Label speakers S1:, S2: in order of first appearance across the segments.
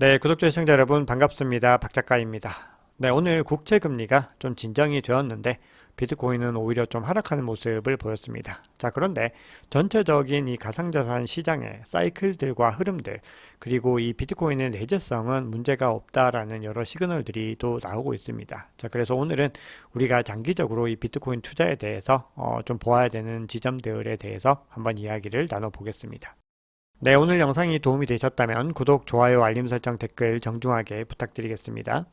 S1: 네, 구독자 시청자 여러분 반갑습니다. 박 작가입니다. 네, 오늘 국채 금리가 좀 진정이 되었는데 비트코인은 오히려 좀 하락하는 모습을 보였습니다. 자, 그런데 전체적인 이 가상자산 시장의 사이클들과 흐름들 그리고 이 비트코인의 내재성은 문제가 없다라는 여러 시그널들이 또 나오고 있습니다. 자, 그래서 오늘은 우리가 장기적으로 이 비트코인 투자에 대해서 어, 좀 보아야 되는 지점들에 대해서 한번 이야기를 나눠 보겠습니다. 네, 오늘 영상이 도움이 되셨다면 구독, 좋아요, 알림 설정, 댓글 정중하게 부탁드리겠습니다.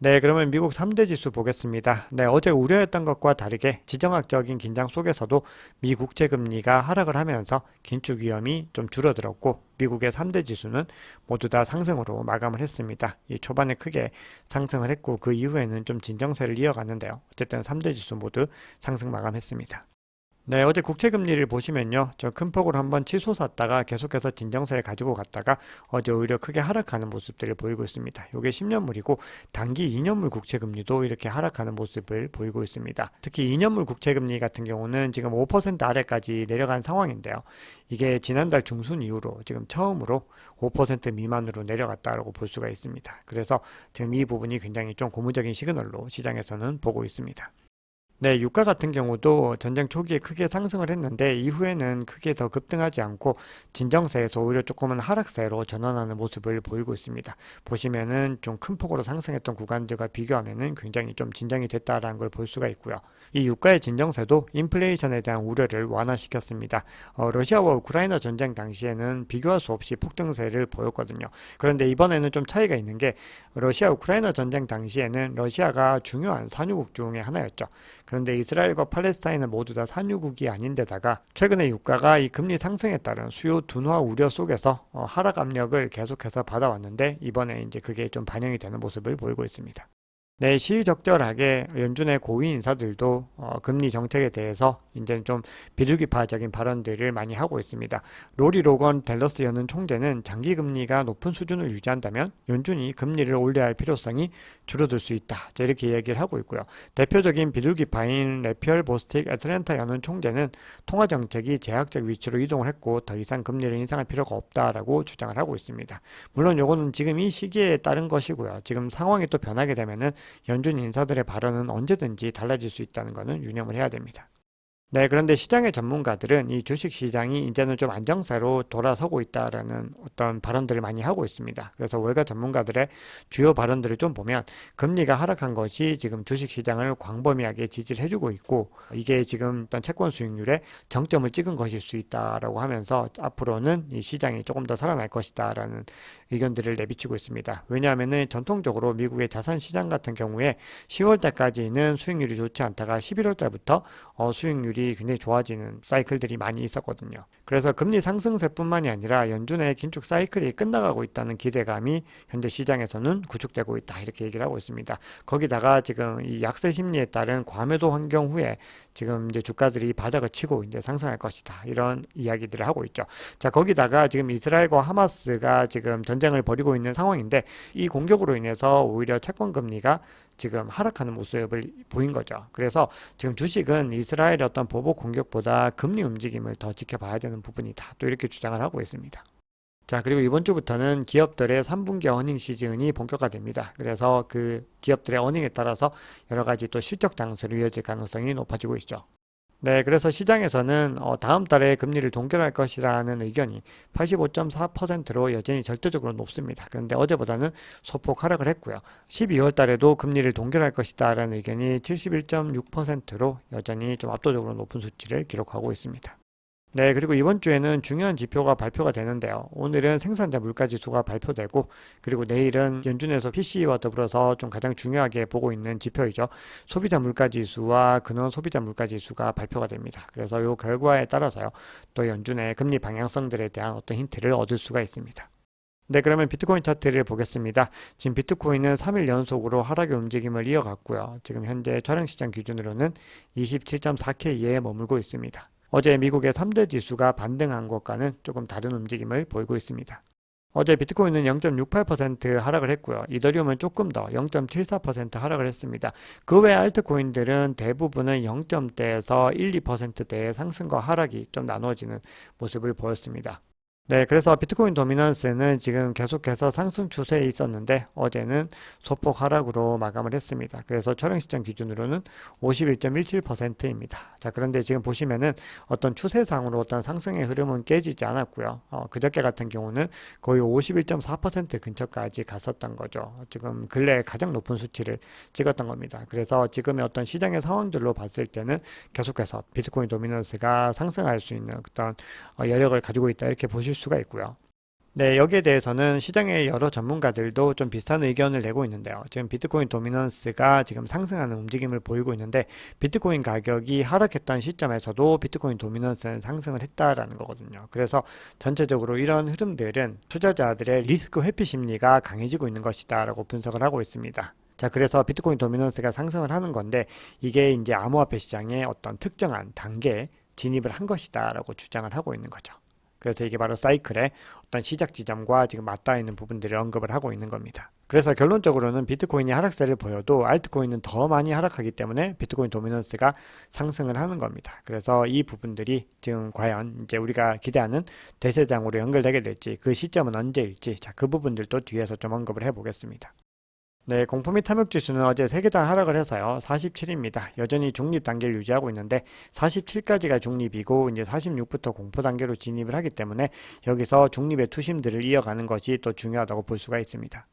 S1: 네, 그러면 미국 3대 지수 보겠습니다. 네, 어제 우려했던 것과 다르게 지정학적인 긴장 속에서도 미 국채 금리가 하락을 하면서 긴축 위험이 좀 줄어들었고 미국의 3대 지수는 모두 다 상승으로 마감을 했습니다. 이 초반에 크게 상승을 했고 그 이후에는 좀 진정세를 이어갔는데요. 어쨌든 3대 지수 모두 상승 마감했습니다. 네, 어제 국채 금리를 보시면요. 저 큰 폭으로 한번 치솟았다가 계속해서 진정세에 가지고 갔다가 어제 오히려 크게 하락하는 모습들을 보이고 있습니다. 이게 10년물이고 단기 2년물 국채 금리도 이렇게 하락하는 모습을 보이고 있습니다. 특히 2년물 국채 금리 같은 경우는 지금 5% 아래까지 내려간 상황인데요. 이게 지난달 중순 이후로 지금 처음으로 5% 미만으로 내려갔다라고 볼 수가 있습니다. 그래서 지금 이 부분이 굉장히 좀 고무적인 시그널로 시장에서는 보고 있습니다. 네, 유가 같은 경우도 전쟁 초기에 크게 상승을 했는데 이후에는 크게 더 급등하지 않고 진정세에서 오히려 조금은 하락세로 전환하는 모습을 보이고 있습니다. 보시면은 좀 큰 폭으로 상승했던 구간들과 비교하면은 굉장히 좀 진정이 됐다라는 걸 볼 수가 있고요. 이 유가의 진정세도 인플레이션에 대한 우려를 완화시켰습니다. 어, 러시아와 우크라이나 전쟁 당시에는 비교할 수 없이 폭등세를 보였거든요. 그런데 이번에는 좀 차이가 있는 게 러시아 우크라이나 전쟁 당시에는 러시아가 중요한 산유국 중의 하나였죠. 그런데 이스라엘과 팔레스타인은 모두 다 산유국이 아닌데다가 최근에 유가가 이 금리 상승에 따른 수요 둔화 우려 속에서 어, 하락 압력을 계속해서 받아왔는데 이번에 이제 그게 좀 반영이 되는 모습을 보이고 있습니다. 네, 시의적절하게 연준의 고위 인사들도 어, 금리 정책에 대해서 이제는 좀 비둘기파적인 발언들을 많이 하고 있습니다. 로리 로건 델러스 연은 총재는 장기 금리가 높은 수준을 유지한다면 연준이 금리를 올려야 할 필요성이 줄어들 수 있다. 자, 이렇게 이야기를 하고 있고요. 대표적인 비둘기파인 레피얼 보스틱 애틀랜타 연은 총재는 통화 정책이 제약적 위치로 이동을 했고 더 이상 금리를 인상할 필요가 없다라고 주장을 하고 있습니다. 물론 요거는 지금 이 시기에 따른 것이고요. 지금 상황이 또 변하게 되면은 연준 인사들의 발언은 언제든지 달라질 수 있다는 것은 유념을 해야 됩니다. 네, 그런데 시장의 전문가들은 이 주식 시장이 이제는 좀 안정세로 돌아서고 있다라는 어떤 발언들을 많이 하고 있습니다. 그래서 월가 전문가들의 주요 발언들을 좀 보면 금리가 하락한 것이 지금 주식 시장을 광범위하게 지지를 해주고 있고 이게 지금 어떤 채권 수익률에 정점을 찍은 것일 수 있다라고 하면서 앞으로는 이 시장이 조금 더 살아날 것이다라는 의견들을 내비치고 있습니다. 왜냐하면은 전통적으로 미국의 자산 시장 같은 경우에 10월 달까지는 수익률이 좋지 않다가 11월 달부터 어, 수익률이 굉장히 좋아지는 사이클들이 많이 있었거든요. 그래서 금리 상승세뿐만이 아니라 연준의 긴축 사이클이 끝나가고 있다는 기대감이 현재 시장에서는 구축되고 있다 이렇게 얘기를 하고 있습니다. 거기다가 지금 이 약세 심리에 따른 과매도 환경 후에 지금 이제 주가들이 바닥을 치고 이제 상승할 것이다 이런 이야기들을 하고 있죠. 자 거기다가 지금 이스라엘과 하마스가 지금 전쟁을 벌이고 있는 상황인데 이 공격으로 인해서 오히려 채권 금리가 지금 하락하는 모습을 보인 거죠. 그래서 지금 주식은 이스라엘의 어떤 보복 공격보다 금리 움직임을 더 지켜봐야 되는 부분이다. 또 이렇게 주장을 하고 있습니다. 자, 그리고 이번 주부터는 기업들의 3분기 어닝 시즌이 본격화됩니다. 그래서 그 기업들의 어닝에 따라서 여러 가지 또 실적 장세로 이어질 가능성이 높아지고 있죠. 네, 그래서 시장에서는 어, 다음 달에 금리를 동결할 것이라는 의견이 85.4%로 여전히 절대적으로 높습니다. 그런데 어제보다는 소폭 하락을 했고요. 12월 달에도 금리를 동결할 것이다라는 의견이 71.6%로 여전히 좀 압도적으로 높은 수치를 기록하고 있습니다. 네, 그리고 이번 주에는 중요한 지표가 발표가 되는데요. 오늘은 생산자 물가 지수가 발표되고, 그리고 내일은 연준에서 PCE와 더불어서 좀 가장 중요하게 보고 있는 지표이죠. 소비자 물가 지수와 근원 소비자 물가 지수가 발표가 됩니다. 그래서 이 결과에 따라서요, 또 연준의 금리 방향성들에 대한 어떤 힌트를 얻을 수가 있습니다. 네, 그러면 비트코인 차트를 보겠습니다. 지금 비트코인은 3일 연속으로 하락의 움직임을 이어갔고요. 지금 현재 촬영 시장 기준으로는 27.4K에 머물고 있습니다. 어제 미국의 3대 지수가 반등한 것과는 조금 다른 움직임을 보이고 있습니다. 어제 비트코인은 0.68% 하락을 했고요. 이더리움은 조금 더 0.74% 하락을 했습니다. 그 외 알트코인들은 대부분은 0점대에서 1, 2%대의 상승과 하락이 좀 나눠지는 모습을 보였습니다. 네, 그래서 비트코인 도미넌스는 지금 계속해서 상승 추세에 있었는데 어제는 소폭 하락으로 마감을 했습니다. 그래서 촬영 시점 기준으로는 51.17%입니다. 자, 그런데 지금 보시면은 어떤 추세상으로 어떤 상승의 흐름은 깨지지 않았고요. 어, 그저께 같은 경우는 거의 51.4% 근처까지 갔었던 거죠. 지금 근래 가장 높은 수치를 찍었던 겁니다. 그래서 지금의 어떤 시장의 상황들로 봤을 때는 계속해서 비트코인 도미넌스가 상승할 수 있는 어떤 어, 여력을 가지고 있다 이렇게 보실 수가 있고요. 네, 여기에 대해서는 시장의 여러 전문가들도 좀 비슷한 의견을 내고 있는데요. 지금 비트코인 도미넌스가 지금 상승하는 움직임을 보이고 있는데 비트코인 가격이 하락했던 시점에서도 비트코인 도미넌스는 상승을 했다라는 거거든요. 그래서 전체적으로 이런 흐름들은 투자자들의 리스크 회피 심리가 강해지고 있는 것이다라고 분석을 하고 있습니다. 자, 그래서 비트코인 도미넌스가 상승을 하는 건데 이게 이제 암호화폐 시장의 어떤 특정한 단계에 진입을 한 것이다라고 주장을 하고 있는 거죠. 그래서 이게 바로 사이클의 어떤 시작 지점과 지금 맞닿아 있는 부분들을 언급을 하고 있는 겁니다. 그래서 결론적으로는 비트코인이 하락세를 보여도 알트코인은 더 많이 하락하기 때문에 비트코인 도미넌스가 상승을 하는 겁니다. 그래서 이 부분들이 지금 과연 이제 우리가 기대하는 대세장으로 연결되게 될지 그 시점은 언제일지 자, 그 부분들도 뒤에서 좀 언급을 해 보겠습니다. 네, 공포 및 탐욕 지수는 어제 3개 다 하락을 해서요. 47입니다. 여전히 중립 단계를 유지하고 있는데 47까지가 중립이고 이제 46부터 공포 단계로 진입을 하기 때문에 여기서 중립의 투심들을 이어가는 것이 또 중요하다고 볼 수가 있습니다.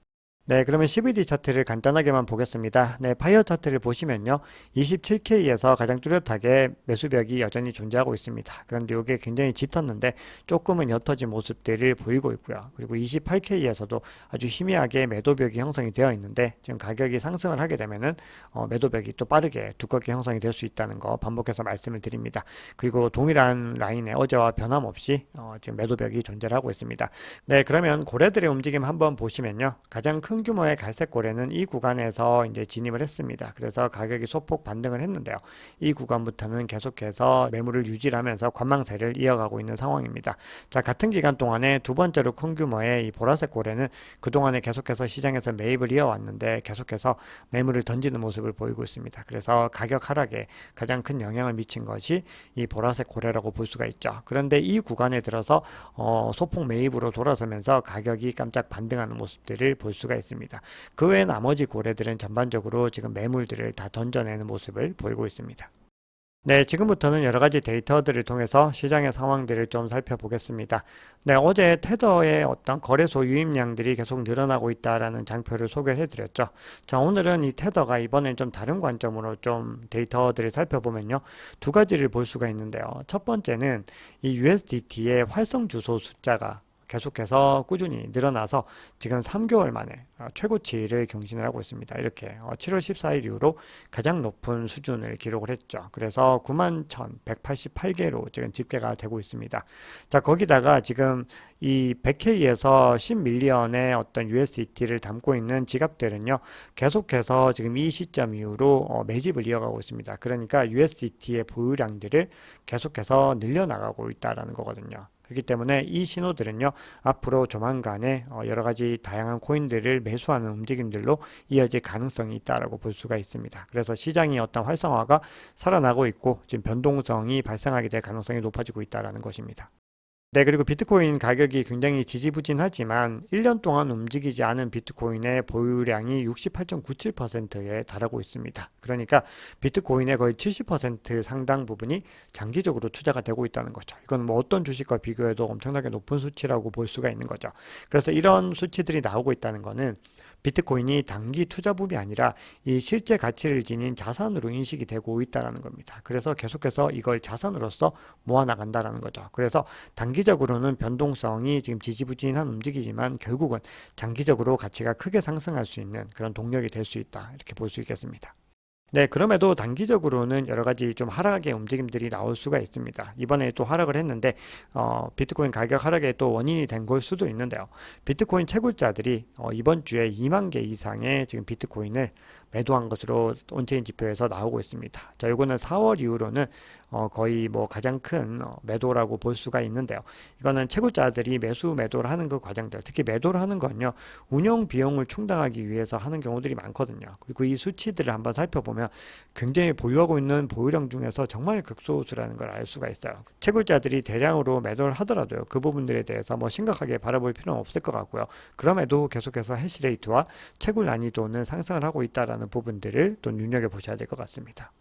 S1: 네, 그러면 CVD 차트를 간단하게만 보겠습니다. 네, 파이어 차트를 보시면요. 27K에서 가장 뚜렷하게 매수벽이 여전히 존재하고 있습니다. 그런데 이게 굉장히 짙었는데 조금은 옅어진 모습들을 보이고 있고요. 그리고 28K에서도 아주 희미하게 매도벽이 형성이 되어 있는데 지금 가격이 상승을 하게 되면은 어, 매도벽이 또 빠르게 두껍게 형성이 될 수 있다는 거 반복해서 말씀을 드립니다. 그리고 동일한 라인에 어제와 변함없이 어, 지금 매도벽이 존재를 하고 있습니다. 네, 그러면 고래들의 움직임 한번 보시면요. 가장 큰큰 규모의 갈색 고래는 이 구간에서 이제 진입을 했습니다. 그래서 가격이 소폭 반등을 했는데요. 이 구간부터는 계속해서 매물을 유지하면서 관망세를 이어가고 있는 상황입니다. 자, 같은 기간 동안에 두 번째로 큰 규모의 이 보라색 고래는 그동안에 계속해서 시장에서 매입을 이어왔는데 계속해서 매물을 던지는 모습을 보이고 있습니다. 그래서 가격 하락에 가장 큰 영향을 미친 것이 이 보라색 고래라고 볼 수가 있죠. 그런데 이 구간에 들어서 어, 소폭 매입으로 돌아서면서 가격이 깜짝 반등하는 모습들을 볼 수가 있습니다. 있습니다. 그 외 나머지 고래들은 전반적으로 지금 매물들을 다 던져내는 모습을 보이고 있습니다. 네, 지금부터는 여러 가지 데이터들을 통해서 시장의 상황들을 좀 살펴보겠습니다. 네, 어제 테더의 어떤 거래소 유입량들이 계속 늘어나고 있다라는 장표를 소개를 해드렸죠. 자, 오늘은 이 테더가 이번엔 좀 다른 관점으로 좀 데이터들을 살펴보면요. 두 가지를 볼 수가 있는데요. 첫 번째는 이 USDT의 활성 주소 숫자가 계속해서 꾸준히 늘어나서 지금 3개월 만에 어, 최고치를 경신을 하고 있습니다. 이렇게 7월 14일 이후로 가장 높은 수준을 기록을 했죠. 그래서 91,188개로 지금 집계가 되고 있습니다. 자, 거기다가 지금 이 100K에서 10밀리언의 어떤 USDT를 담고 있는 지갑들은요, 계속해서 지금 이 시점 이후로 어, 매집을 이어가고 있습니다. 그러니까 USDT의 보유량들을 계속해서 늘려나가고 있다라는 거거든요. 그렇기 때문에 이 신호들은요 앞으로 조만간에 어, 여러 가지 다양한 코인들을 매수하는 움직임들로 이어질 가능성이 있다라고 볼 수가 있습니다. 그래서 시장이 어떤 활성화가 살아나고 있고 지금 변동성이 발생하게 될 가능성이 높아지고 있다라는 것입니다. 네, 그리고 비트코인 가격이 굉장히 지지부진하지만 1년 동안 움직이지 않은 비트코인의 보유량이 68.97%에 달하고 있습니다. 그러니까 비트코인의 거의 70% 상당 부분이 장기적으로 투자가 되고 있다는 거죠. 이건 뭐 어떤 주식과 비교해도 엄청나게 높은 수치라고 볼 수가 있는 거죠. 그래서 이런 수치들이 나오고 있다는 거는 비트코인이 단기 투자 붐이 아니라 이 실제 가치를 지닌 자산으로 인식이 되고 있다는 겁니다. 그래서 계속해서 이걸 자산으로서 모아 나간다는 거죠. 그래서 단기적으로는 변동성이 지금 지지부진한 움직이지만 결국은 장기적으로 가치가 크게 상승할 수 있는 그런 동력이 될 수 있다. 이렇게 볼 수 있겠습니다. 네, 그럼에도 단기적으로는 여러 가지 좀 하락의 움직임들이 나올 수가 있습니다. 이번에 또 하락을 했는데 어, 비트코인 가격 하락의 또 원인이 된 걸 수도 있는데요. 비트코인 채굴자들이 어, 이번 주에 2만 개 이상의 지금 비트코인을 매도한 것으로 온체인 지표에서 나오고 있습니다. 자, 요거는 4월 이후로는 어, 거의 뭐 가장 큰 어, 매도라고 볼 수가 있는데요. 이거는 채굴자들이 매수 매도를 하는 그 과정들, 특히 매도를 하는 건요, 운영 비용을 충당하기 위해서 하는 경우들이 많거든요. 그리고 이 수치들을 한번 살펴보면 보면 굉장히 보유하고 있는 보유량 중에서 정말 극소수라는 걸 알 수가 있어요. 채굴자들이 대량으로 매도를 하더라도요. 그 부분들에 대해서 뭐 심각하게 바라볼 필요는 없을 것 같고요. 그럼에도 계속해서 해시레이트와 채굴 난이도는 상승을 하고 있다라는 부분들을 또 눈여겨 보셔야 될 것 같습니다.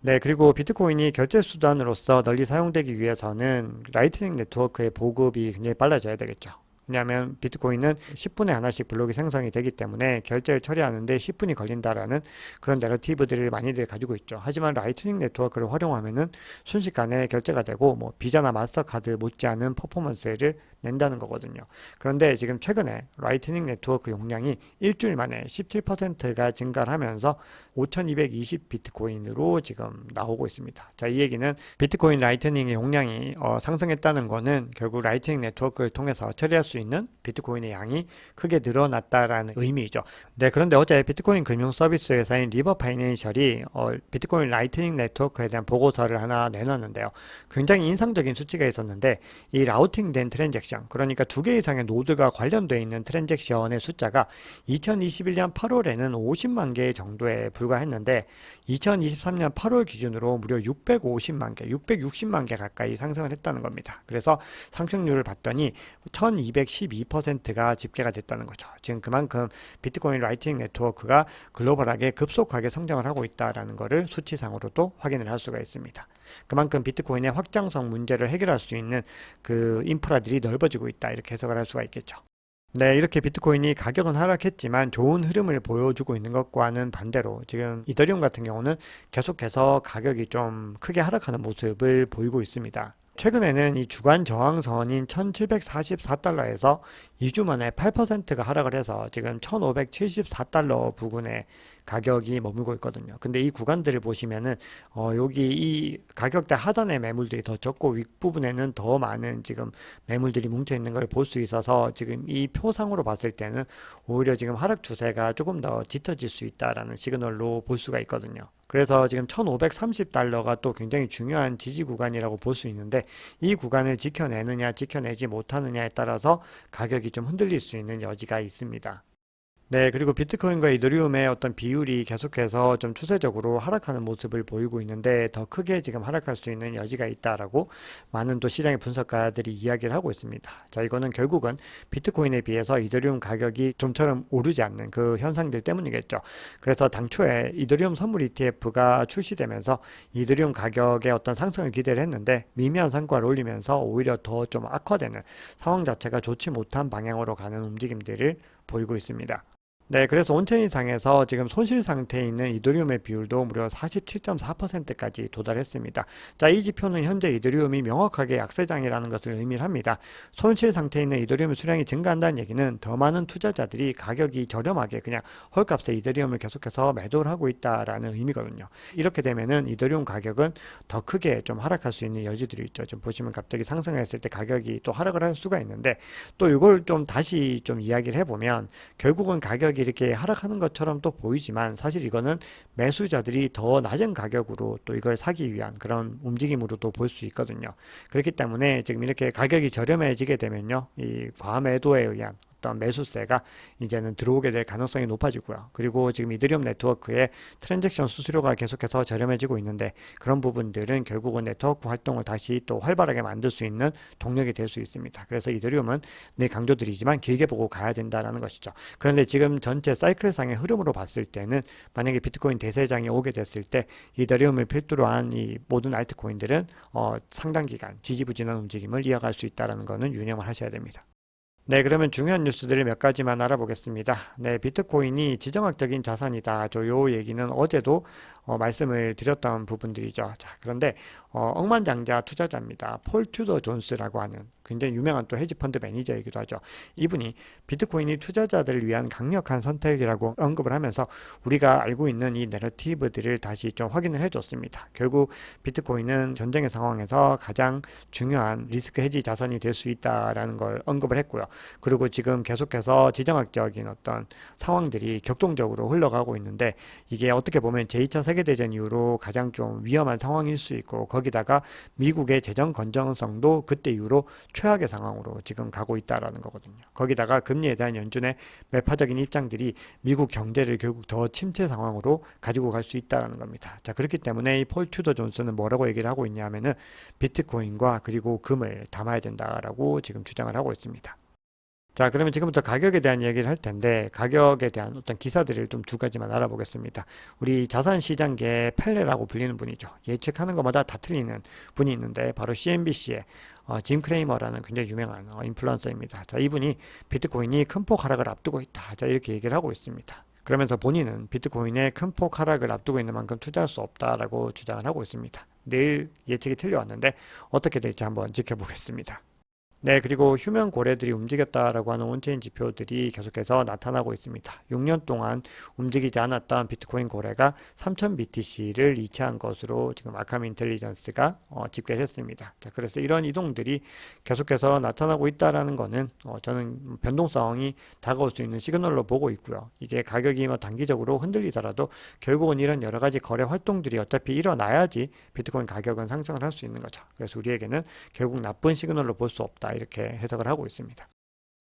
S1: 네, 그리고 비트코인이 결제 수단으로서 널리 사용되기 위해서는 라이트닝 네트워크의 보급이 굉장히 빨라져야 되겠죠. 왜냐하면 비트코인은 10분에 하나씩 블록이 생성이 되기 때문에 결제를 처리하는데 10분이 걸린다라는 그런 내러티브들을 많이들 가지고 있죠. 하지만 라이트닝 네트워크를 활용하면은 순식간에 결제가 되고 뭐 비자나 마스터카드 못지않은 퍼포먼스를 낸다는 거거든요. 그런데 지금 최근에 라이트닝 네트워크 용량이 일주일 만에 17%가 증가를 하면서 5220 비트코인으로 지금 나오고 있습니다. 자, 이 얘기는 비트코인 라이트닝의 용량이 어, 상승했다는 거는 결국 라이트닝 네트워크를 통해서 처리할 수 있는 비트코인의 양이 크게 늘어났다라는 의미죠. 네, 그런데 어제 비트코인 금융 서비스 회사인 리버 파이낸셜이 어, 비트코인 라이트닝 네트워크에 대한 보고서를 하나 내놨는데요. 굉장히 인상적인 수치가 있었는데 이 라우팅된 트랜잭션, 그러니까 두 개 이상의 노드가 관련되어 있는 트랜잭션의 숫자가 2021년 8월에는 50만 개 정도에 불과했는데 2023년 8월 기준으로 무려 650만 개, 660만 개 가까이 상승을 했다는 겁니다. 그래서 상승률을 봤더니 1212%가 집계가 됐다는 거죠. 지금 그만큼 비트코인 라이팅 네트워크가 글로벌하게 급속하게 성장을 하고 있다라는 것을 수치상으로도 확인을 할 수가 있습니다. 그만큼 비트코인의 확장성 문제를 해결할 수 있는 그 인프라들이 넓어지고 있다 이렇게 해석을 할 수가 있겠죠. 네, 이렇게 비트코인이 가격은 하락했지만 좋은 흐름을 보여주고 있는 것과는 반대로 지금 이더리움 같은 경우는 계속해서 가격이 좀 크게 하락하는 모습을 보이고 있습니다. 최근에는 이 주간 저항선인 1744달러에서 2주 만에 8%가 하락을 해서 지금 1574달러 부근에 가격이 머물고 있거든요. 근데 이 구간들을 보시면은 어 여기 이 가격대 하단의 매물들이 더 적고 윗부분에는 더 많은 지금 매물들이 뭉쳐 있는 걸 볼 수 있어서 지금 이 표상으로 봤을 때는 오히려 지금 하락 추세가 조금 더 짙어질 수 있다라는 시그널로 볼 수가 있거든요. 그래서 지금 1530달러가 또 굉장히 중요한 지지 구간이라고 볼 수 있는데 이 구간을 지켜내느냐 지켜내지 못하느냐에 따라서 가격이 좀 흔들릴 수 있는 여지가 있습니다. 네, 그리고 비트코인과 이더리움의 어떤 비율이 계속해서 좀 추세적으로 하락하는 모습을 보이고 있는데 더 크게 지금 하락할 수 있는 여지가 있다라고 많은 또 시장의 분석가들이 이야기를 하고 있습니다. 자, 이거는 결국은 비트코인에 비해서 이더리움 가격이 좀처럼 오르지 않는 그 현상들 때문이겠죠. 그래서 당초에 이더리움 선물 ETF가 출시되면서 이더리움 가격의 어떤 상승을 기대를 했는데 미미한 성과를 올리면서 오히려 더 좀 악화되는 상황 자체가 좋지 못한 방향으로 가는 움직임들을 보이고 있습니다. 네, 그래서 온체인상에서 지금 손실 상태에 있는 이더리움의 비율도 무려 47.4%까지 도달했습니다. 자, 이 지표는 현재 이더리움이 명확하게 약세장이라는 것을 의미를 합니다. 손실 상태에 있는 이더리움 수량이 증가한다는 얘기는 더 많은 투자자들이 가격이 저렴하게 그냥 헐값에 이더리움을 계속해서 매도를 하고 있다라는 의미거든요. 이렇게 되면은 이더리움 가격은 더 크게 좀 하락할 수 있는 여지들이 있죠. 좀 보시면 갑자기 상승을 했을 때 가격이 또 하락을 할 수가 있는데 또 이걸 좀 다시 좀 이야기를 해보면 결국은 가격이 이렇게 하락하는 것처럼 또 보이지만 사실 이거는 매수자들이 더 낮은 가격으로 또 이걸 사기 위한 그런 움직임으로도 볼 수 있거든요. 그렇기 때문에 지금 이렇게 가격이 저렴해지게 되면요. 이 과매도에 의한 어떤 매수세가 이제는 들어오게 될 가능성이 높아지고요. 그리고 지금 이더리움 네트워크의 트랜잭션 수수료가 계속해서 저렴해지고 있는데 그런 부분들은 결국은 네트워크 활동을 다시 또 활발하게 만들 수 있는 동력이 될 수 있습니다. 그래서 이더리움은 늘 강조드리지만 길게 보고 가야 된다라는 것이죠. 그런데 지금 전체 사이클상의 흐름으로 봤을 때는 만약에 비트코인 대세장이 오게 됐을 때 이더리움을 필두로 한 이 모든 알트코인들은 어, 상당 기간 지지부진한 움직임을 이어갈 수 있다는 것은 유념을 하셔야 됩니다. 네, 그러면 중요한 뉴스들을 몇 가지만 알아보겠습니다. 네, 비트코인이 지정학적인 자산이다. 요 얘기는 어제도 어, 말씀을 드렸던 부분들이죠. 자, 그런데 어, 억만장자 투자자입니다. 폴 튜더 존스라고 하는 굉장히 유명한 또 헤지펀드 매니저이기도 하죠. 이분이 비트코인이 투자자들을 위한 강력한 선택이라고 언급을 하면서 우리가 알고 있는 이 내러티브들을 다시 좀 확인을 해줬습니다. 결국 비트코인은 전쟁의 상황에서 가장 중요한 리스크 해지 자산이 될 수 있다라는 걸 언급을 했고요. 그리고 지금 계속해서 지정학적인 어떤 상황들이 격동적으로 흘러가고 있는데 이게 어떻게 보면 제2차 세계 대전 이후로 가장 좀 위험한 상황일 수 있고 거기다가 미국의 재정 건전성도 그때 이후로 최악의 상황으로 지금 가고 있다라는 거거든요. 거기다가 금리에 대한 연준의 매파적인 입장들이 미국 경제를 결국 더 침체 상황으로 가지고 갈 수 있다라는 겁니다. 자, 그렇기 때문에 이 폴 튜더 존슨은 뭐라고 얘기를 하고 있냐 하면은 비트코인과 그리고 금을 담아야 된다라고 지금 주장을 하고 있습니다. 자, 그러면 지금부터 가격에 대한 얘기를 할 텐데, 가격에 대한 어떤 기사들을 좀 두 가지만 알아보겠습니다. 우리 자산시장계 펠레라고 불리는 분이죠. 예측하는 것마다 다 틀리는 분이 있는데, 바로 CNBC의 어, 짐 크레이머라는 굉장히 유명한 어, 인플루언서입니다. 자, 이분이 비트코인이 큰 폭 하락을 앞두고 있다. 자, 이렇게 얘기를 하고 있습니다. 그러면서 본인은 비트코인의 큰 폭 하락을 앞두고 있는 만큼 투자할 수 없다라고 주장을 하고 있습니다. 내일 예측이 틀려왔는데 어떻게 될지 한번 지켜보겠습니다. 네, 그리고 휴면 고래들이 움직였다라고 하는 온체인 지표들이 계속해서 나타나고 있습니다. 6년 동안 움직이지 않았던 비트코인 고래가 3000 BTC를 이체한 것으로 지금 아캄 인텔리전스가 어, 집계를 했습니다. 자, 그래서 이런 이동들이 계속해서 나타나고 있다라는 거는 어, 저는 변동성이 다가올 수 있는 시그널로 보고 있고요. 이게 가격이 뭐 단기적으로 흔들리더라도 결국은 이런 여러 가지 거래 활동들이 어차피 일어나야지 비트코인 가격은 상승을 할 수 있는 거죠. 그래서 우리에게는 결국 나쁜 시그널로 볼 수 없다. 이렇게 해석을 하고 있습니다.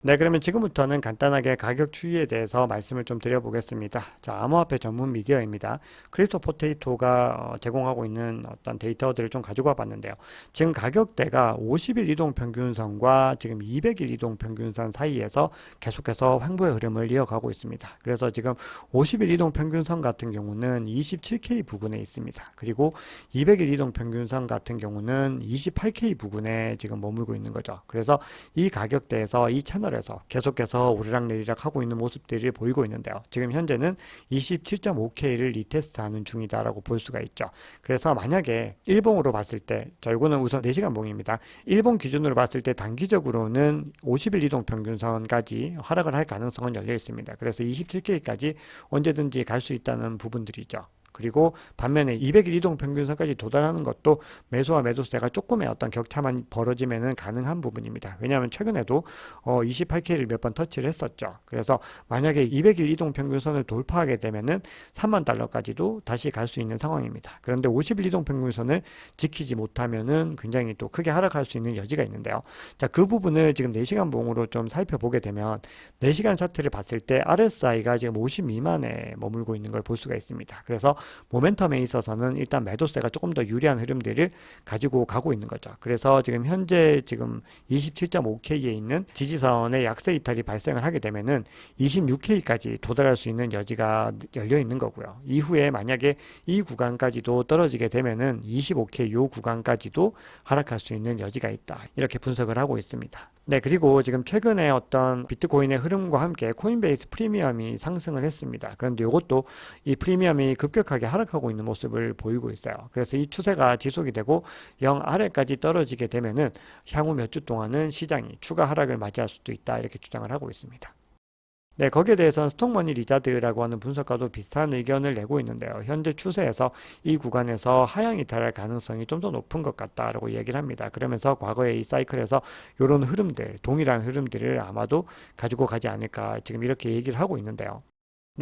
S1: 네, 그러면 지금부터는 간단하게 가격 추이에 대해서 말씀을 좀 드려보겠습니다. 자, 암호화폐 전문 미디어입니다. 크립토 포테이토가 어, 제공하고 있는 어떤 데이터들을 좀 가지고 와봤는데요. 지금 가격대가 50일 이동 평균선과 지금 200일 이동 평균선 사이에서 계속해서 횡보의 흐름을 이어가고 있습니다. 그래서 지금 50일 이동 평균선 같은 경우는 27K 부근에 있습니다. 그리고 200일 이동 평균선 같은 경우는 28K 부근에 지금 머물고 있는 거죠. 그래서 이 가격대에서 이 채널 에서 계속해서 오르락 내리락 하고 있는 모습들이 보이고 있는데요. 지금 현재는 27.5K를 리테스트하는 중이다라고 볼 수가 있죠. 그래서 만약에 일봉으로 봤을 때, 자 이거는 우선 4시간 봉입니다. 일본 기준으로 봤을 때 단기적으로는 50일 이동 평균선까지 하락을 할 가능성은 열려 있습니다. 그래서 27K까지 언제든지 갈 수 있다는 부분들이죠. 그리고 반면에 200일 이동 평균선까지 도달하는 것도 매수와 매도세가 조금의 어떤 격차만 벌어지면은 가능한 부분입니다. 왜냐하면 최근에도 어 28K를 몇 번 터치를 했었죠. 그래서 만약에 200일 이동 평균선을 돌파하게 되면은 3만 달러까지도 다시 갈 수 있는 상황입니다. 그런데 50일 이동 평균선을 지키지 못하면은 굉장히 또 크게 하락할 수 있는 여지가 있는데요. 자, 그 부분을 지금 4시간 봉으로 좀 살펴보게 되면 4시간 차트를 봤을 때 RSI가 지금 50 미만에 머물고 있는 걸 볼 수가 있습니다. 그래서 모멘텀에 있어서는 일단 매도세가 조금 더 유리한 흐름들을 가지고 가고 있는 거죠. 그래서 지금 현재 지금 27.5K에 있는 지지선의 약세 이탈이 발생을 하게 되면은 26K까지 도달할 수 있는 여지가 열려 있는 거고요. 이후에 만약에 이 구간까지도 떨어지게 되면은 25K 요 구간까지도 하락할 수 있는 여지가 있다. 이렇게 분석을 하고 있습니다. 네, 그리고 지금 최근에 어떤 비트코인의 흐름과 함께 코인베이스 프리미엄이 상승을 했습니다. 그런데 이것도 이 프리미엄이 급격하게 하락하고 있는 모습을 보이고 있어요. 그래서 이 추세가 지속이 되고 0 아래까지 떨어지게 되면은 향후 몇 주 동안은 시장이 추가 하락을 맞이할 수도 있다. 이렇게 주장을 하고 있습니다. 네, 거기에 대해서는 스톡머니 리자드라고 하는 분석가도 비슷한 의견을 내고 있는데요. 현재 추세에서 이 구간에서 하향이 달할 가능성이 좀 더 높은 것 같다라고 얘기를 합니다. 그러면서 과거의 이 사이클에서 이런 흐름들, 동일한 흐름들을 아마도 가지고 가지 않을까 지금 이렇게 얘기를 하고 있는데요.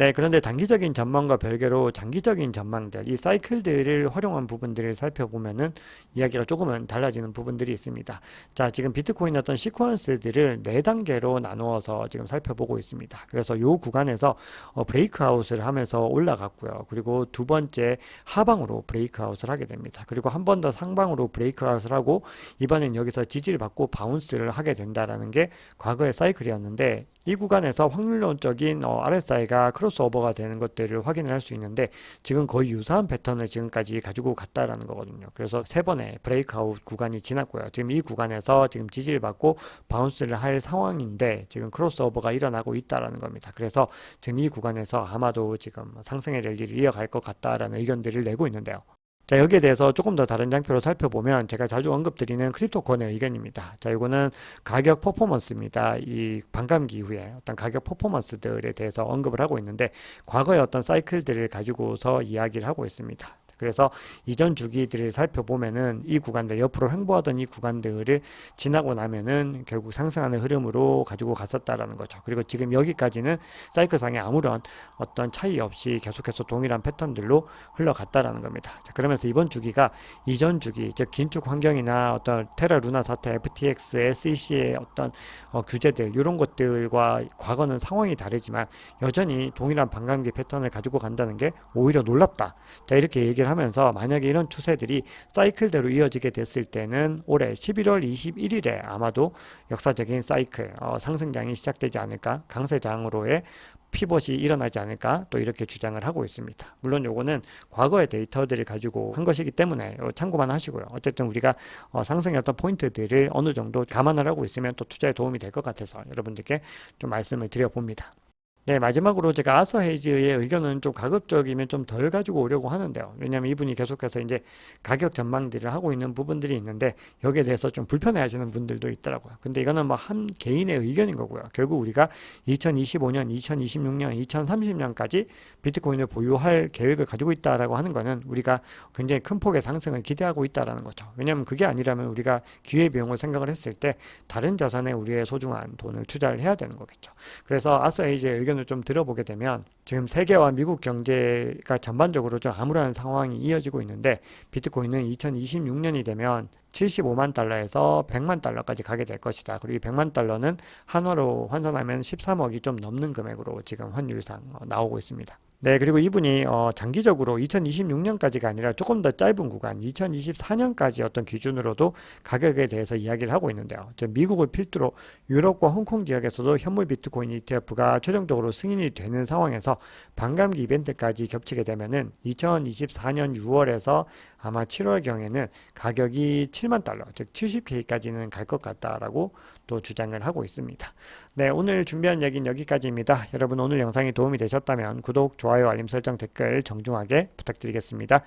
S1: 네, 그런데 단기적인 전망과 별개로 장기적인 전망들, 이 사이클들을 활용한 부분들을 살펴보면은 이야기가 조금은 달라지는 부분들이 있습니다. 자, 지금 비트코인 어떤 시퀀스들을 네 단계로 나누어서 지금 살펴보고 있습니다. 그래서 요 구간에서 어, 브레이크아웃을 하면서 올라갔고요. 그리고 두 번째 하방으로 브레이크아웃을 하게 됩니다. 그리고 한 번 더 상방으로 브레이크아웃을 하고 이번엔 여기서 지지를 받고 바운스를 하게 된다라는 게 과거의 사이클이었는데 이 구간에서 확률론적인 어, RSI가 크로스오버가 되는 것들을 확인을 할 수 있는데 지금 거의 유사한 패턴을 지금까지 가지고 갔다라는 거거든요. 그래서 세 번의 브레이크아웃 구간이 지났고요. 지금 이 구간에서 지금 지지를 받고 바운스를 할 상황인데 지금 크로스오버가 일어나고 있다라는 겁니다. 그래서 지금 이 구간에서 아마도 지금 상승의 랠리를 이어갈 것 같다라는 의견들을 내고 있는데요. 자, 여기에 대해서 조금 더 다른 장표로 살펴보면 제가 자주 언급드리는 크립토콘의 의견입니다. 자, 이거는 가격 퍼포먼스입니다. 이 반감기 이후에 어떤 가격 퍼포먼스들에 대해서 언급을 하고 있는데 과거의 어떤 사이클들을 가지고서 이야기를 하고 있습니다. 그래서 이전 주기들을 살펴보면은 이 구간들 옆으로 횡보하던 이 구간들을 지나고 나면은 결국 상승하는 흐름으로 가지고 갔었다라는 거죠. 그리고 지금 여기까지는 사이클상에 아무런 어떤 차이 없이 계속해서 동일한 패턴들로 흘러갔다라는 겁니다. 자, 그러면서 이번 주기가 이전 주기, 즉 긴축 환경이나 어떤 테라 루나 사태, FTX, SEC의 어떤 어, 규제들 이런 것들과 과거는 상황이 다르지만 여전히 동일한 반감기 패턴을 가지고 간다는 게 오히려 놀랍다. 자, 이렇게 얘기를 하면서 만약에 이런 추세들이 사이클대로 이어지게 됐을 때는 올해 11월 21일에 아마도 역사적인 사이클, 어, 상승장이 시작되지 않을까, 강세장으로의 피벗이 일어나지 않을까 또 이렇게 주장을 하고 있습니다. 물론 요거는 과거의 데이터들을 가지고 한 것이기 때문에 요 참고만 하시고요. 어쨌든 우리가 어, 상승의 어떤 포인트들을 어느 정도 감안을 하고 있으면 또 투자에 도움이 될 것 같아서 여러분들께 좀 말씀을 드려봅니다. 네, 마지막으로 제가 아서 헤이즈의 의견은 좀 가급적이면 좀 덜 가지고 오려고 하는데요. 왜냐하면 이분이 계속해서 이제 가격 전망들을 하고 있는 부분들이 있는데 여기에 대해서 좀 불편해 하시는 분들도 있더라고요. 근데 이거는 뭐 한 개인의 의견인 거고요. 결국 우리가 2025년, 2026년, 2030년까지 비트코인을 보유할 계획을 가지고 있다라고 하는 거는 우리가 굉장히 큰 폭의 상승을 기대하고 있다라는 거죠. 왜냐하면 그게 아니라면 우리가 기회비용을 생각을 했을 때 다른 자산에 우리의 소중한 돈을 투자를 해야 되는 거겠죠. 그래서 아서 헤이즈의 의견 을 좀 들어보게 되면 지금 세계와 미국 경제가 전반적으로 좀 암울한 상황이 이어지고 있는데 비트코인은 2026년이 되면 75만 달러에서 100만 달러까지 가게 될 것이다. 그리고 이 100만 달러는 한화로 환산하면 13억이 좀 넘는 금액으로 지금 환율상 어, 나오고 있습니다. 네, 그리고 이분이 어, 장기적으로 2026년까지가 아니라 조금 더 짧은 구간, 2024년까지 어떤 기준으로도 가격에 대해서 이야기를 하고 있는데요. 저 미국을 필두로 유럽과 홍콩 지역에서도 현물 비트코인 ETF가 최종적으로 승인이 되는 상황에서 반감기 이벤트까지 겹치게 되면은 2024년 6월에서 아마 7월경에는 가격이 7만 달러, 즉 70K까지는 갈 것 같다라고 또 주장을 하고 있습니다. 네, 오늘 준비한 얘기는 여기까지입니다. 여러분 오늘 영상이 도움이 되셨다면 구독, 좋아요, 알림 설정, 댓글 정중하게 부탁드리겠습니다.